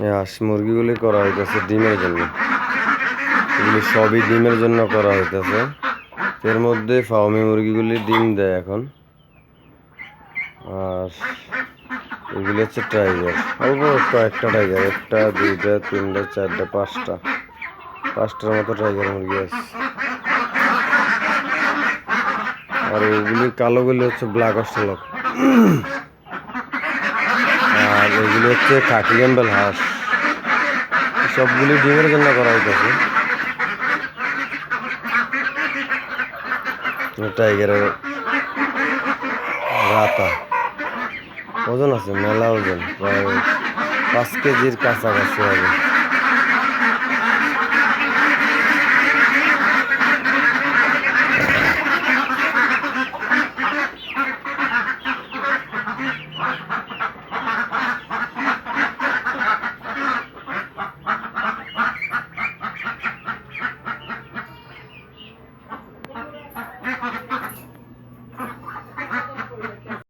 হাঁস মুরগিগুলি করা হইতেছে ডিমের জন্য। এগুলি সবই ডিমের জন্য করা হইতেছে। এর মধ্যে ফার্মি মুরগিগুলি ডিম দেয় এখন। আর এগুলি হচ্ছে টাইগার অল্প কয়েকটা টাইগার একটা, দুইটা, তিনটা, চারটা, পাঁচটা। পাঁচটার মতো টাইগার মুরগি আছে। আর ওগুলি কালোগুলি হচ্ছে ব্ল্যাক অস্ট্রেলক এগুলি হচ্ছে খাকি গ্যাম্বেল হাঁস। সবগুলি ডিমের জন্য করা হইতেছে। টাইগারের রাতা। ওজন আছে, মেলা ওজন, প্রায় পাঁচ কেজির কাছাকাছি হবে।